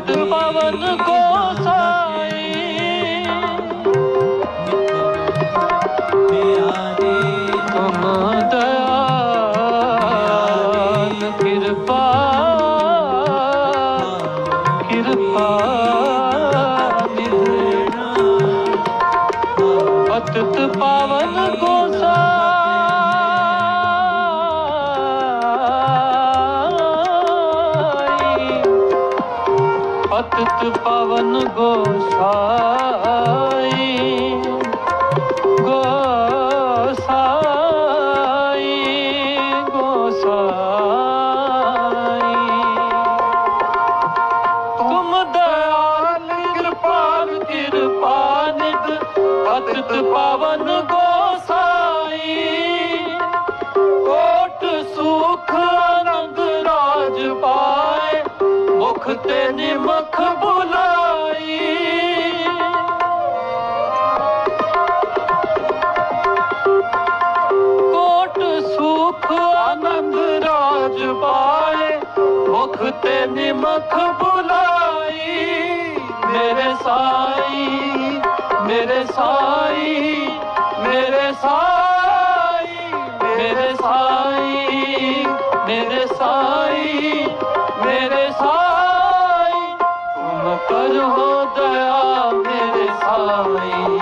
भवन को सा ਪਤਿਤ ਪਾਵਨ ਗੋਸਾਈ ਗੋਸਾਈ ਗੋਸਾਈ। ਤੁਮ ਦਇਆਲ, ਕਿਰਪਾਲ ਕਿਰਪਾਨਿਤ ਪਤਿਤ ਪਾਵਨ ਗੋਸਾਈ। ਕੋਟ ਸੁਖ ਆਨੰਦ ਰਾਜ ਪਾਏ, ਮੁਖ ਤੇ ਨਿਮ ਤੇ ਨਿਮਖ ਬੁਲਾਈ, ਮੇਰੇ ਸਾਈ ਮੇਰੇ ਸਾਈ ਮੇਰੇ ਸਾਈ ਮੇਰੇ ਸਾਈ ਮੇਰੇ ਸਾਈ ਮੇਰੇ ਸਾਈ। ਤੁਮ ਕਰੋ ਦਇਆ, ਮੇਰੇ ਸਾਈ।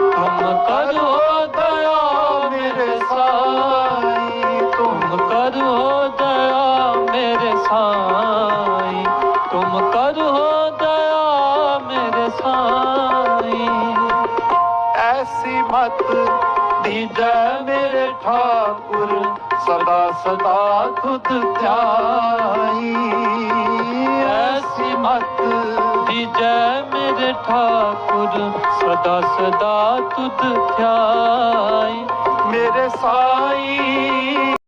ਤੁਮ ਕਰੋ ਦਇਆ, ਮੇਰੇ ਸਾਈ। ਤੁਮ ਕਰੋ ਦਇਆ, ਮੇਰੇ ਸਾਈ। ਮੇਰੇ ਐਸੀ ਮਤ ਦੀਜੈ ਮੇਰੇ ਠਾਕੁਰ, ਸਦਾ ਸਦਾ ਤੁਧ ਧਿਆਈ। ਐਸੀ ਮਤ ਦੀਜੈ ਮੇਰੇ ਠਾਕੁਰ, ਸਦਾ ਸਦਾ ਤੁਧ ਧਿਆਈ। ਮੇਰੇ ਸਾਈ